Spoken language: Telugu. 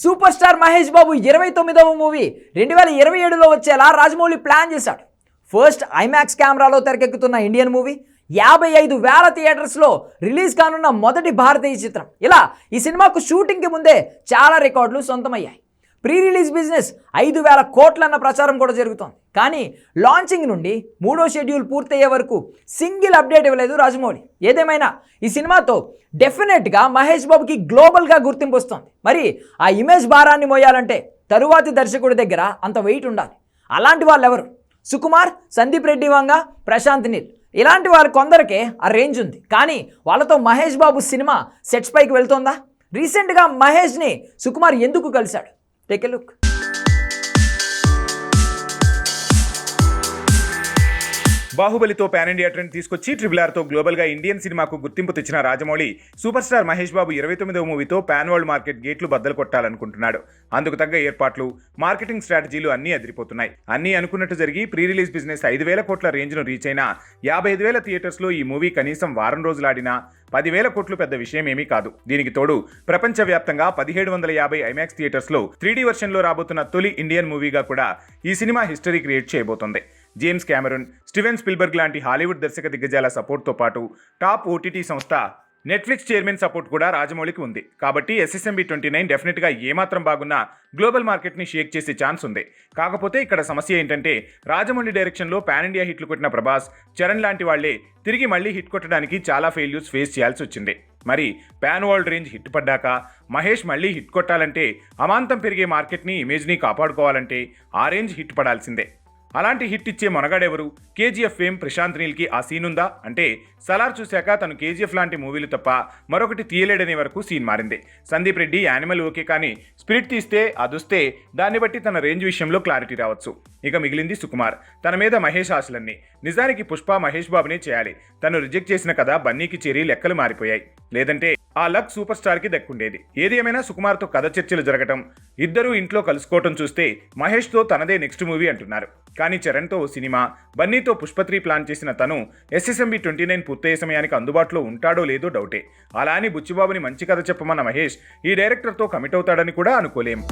సూపర్ స్టార్ మహేష్ బాబు ఇరవై తొమ్మిదవ మూవీ. రెండు వేల ఇరవై ఏడులో వచ్చేలా రాజమౌళి ప్లాన్ చేశాడు. ఫస్ట్ ఐమాక్స్ కెమెరాలో తెరకెక్కుతున్న ఇండియన్ మూవీ. యాభై ఐదు వేల థియేటర్స్లో రిలీజ్ కానున్న మొదటి భారతీయ చిత్రం. ఇలా ఈ సినిమాకు షూటింగ్కి ముందే చాలా రికార్డులు సొంతమయ్యాయి. ప్రీ రిలీజ్ బిజినెస్ ఐదు వేల కోట్లన్న ప్రచారం కూడా జరుగుతోంది. కానీ లాంచింగ్ నుండి మూడో షెడ్యూల్ పూర్తయ్యే వరకు సింగిల్ అప్డేట్ ఇవ్వలేదు రాజమౌళి. ఏదేమైనా ఈ సినిమాతో డెఫినెట్గా మహేష్ బాబుకి గ్లోబల్గా గుర్తింపు వస్తుంది. మరి ఆ ఇమేజ్ భారాన్ని మోయాలంటే తరువాతి దర్శకుడి దగ్గర అంత వెయిట్ ఉండాలి. అలాంటి వాళ్ళు ఎవరు సుకుమార్ సందీప్ రెడ్డి వంగ ప్రశాంత్ నీల్. ఇలాంటి వారు కొందరికే ఆ రేంజ్ ఉంది. కానీ వాళ్ళతో మహేష్ బాబు సినిమా సెట్స్ పైకి వెళ్తోందా? రీసెంట్గా మహేష్ని సుకుమార్ ఎందుకు కలిశాడు? టేక్ ఎ లుక్ బాహుబలితో పాన్ ఇండియా ట్రెండ్ తీసుకొచ్చి ట్రిపుల్ ఆర్తో గ్లోబల్గా ఇండియన్ సినిమాకు గుర్తింపు తెచ్చిన రాజమౌళి సూపర్ స్టార్ మహేష్ బాబు ఇరవై తొమ్మిదవ మూవీతో పాన్ వరల్డ్ మార్కెట్ గేట్లు బద్దలు కొట్టాలనుకుంటున్నాడు. అందుకు తగ్గ ఏర్పాట్లు మార్కెటింగ్ స్ట్రాటజీలు అన్నీ అదిరిపోతున్నాయి. అన్నీ అనుకున్నట్టు జరిగి ప్రీ రిలీజ్ బిజినెస్ ఐదు వేల కోట్ల రేంజ్ను రీచ్ అయినా యాభై ఐదు వేల థియేటర్స్లో ఈ మూవీ కనీసం వారం రోజులాడినా పదివేల కోట్లు పెద్ద విషయం ఏమీ కాదు. దీనికి తోడు ప్రపంచవ్యాప్తంగా పదిహేడు వందల యాభై ఐమాక్స్ థియేటర్స్లో త్రీడీ వర్షన్లో రాబోతున్న తొలి ఇండియన్ మూవీగా కూడా ఈ సినిమా హిస్టరీ క్రియేట్ చేయబోతోంది. జేమ్స్ క్యామరూన్ స్టీవెన్ స్పిల్బర్గ్ లాంటి హాలీవుడ్ దర్శక దిగ్గజాల సపోర్ట్తో పాటు టాప్ ఓటీటీ సంస్థ నెట్ఫ్లిక్స్ చైర్మన్ సపోర్ట్ కూడా రాజమౌళికి ఉంది. కాబట్టి ఎస్ఎస్ఎంబి ట్వంటీ నైన్ డెఫినెట్గా ఏమాత్రం బాగున్నా గ్లోబల్ మార్కెట్ని షేక్ చేసే ఛాన్స్ ఉంది. కాకపోతే ఇక్కడ సమస్య ఏంటంటే రాజమౌళి డైరెక్షన్లో పాన్ ఇండియా హిట్లు కొట్టిన ప్రభాస్ చరణ్ లాంటి వాళ్ళే తిరిగి మళ్ళీ హిట్ కొట్టడానికి చాలా ఫెయిల్యూర్స్ ఫేస్ చేయాల్సి వచ్చింది. మరి పాన్ వరల్డ్ రేంజ్ హిట్ పడ్డాక మహేష్ మళ్ళీ హిట్ కొట్టాలంటే అమాంతం పెరిగే మార్కెట్ని ఇమేజ్ని కాపాడుకోవాలంటే ఆ రేంజ్ హిట్ పడాల్సిందే. అలాంటి హిట్ ఇచ్చే మనగాడెవరు? కేజీఎఫ్ ఫేమ్ ప్రశాంత్ నీల్కి ఆ సీన్ ఉందా? అంటే సలార్ చూశాక తను కేజీఎఫ్ లాంటి మూవీలు తప్ప మరొకటి తీయలేడనే వరకు సీన్ మారింది. సందీప్ రెడ్డి యానిమల్ ఓకే కానీ స్పిరిట్ తీస్తే అదుస్తే దాన్ని బట్టి తన రేంజ్ విషయంలో క్లారిటీ రావచ్చు. ఇక మిగిలింది సుకుమార్. తన మీద మహేష్ ఆశలన్నీ. నిజానికి పుష్ప మహేష్ బాబునే చేయాలి. తను రిజెక్ట్ చేసిన కథ బన్నీకి చేరి లెక్కలు మారిపోయాయి. లేదంటే ఆ లక్ సూపర్ స్టార్కి దక్కుండేది. ఏది ఏమైనా సుకుమార్తో కథ చర్చలు జరగటం ఇద్దరూ ఇంట్లో కలుసుకోవటం చూస్తే మహేష్తో తనదే నెక్స్ట్ మూవీ అంటున్నారు. కానీ చరణ్తో ఓ సినిమా బన్నీతో పుష్పత్రి ప్లాన్ చేసిన తను ఎస్ఎస్ఎంబి ట్వంటీ నైన్ పూర్తయ్యే సమయానికి అందుబాటులో ఉంటాడో లేదో డౌటే. అలా అని బుచ్చిబాబుని మంచి కథ చెప్పమన్న మహేష్ ఈ డైరెక్టర్తో కమిట్ అవుతాడని కూడా అనుకోలేం.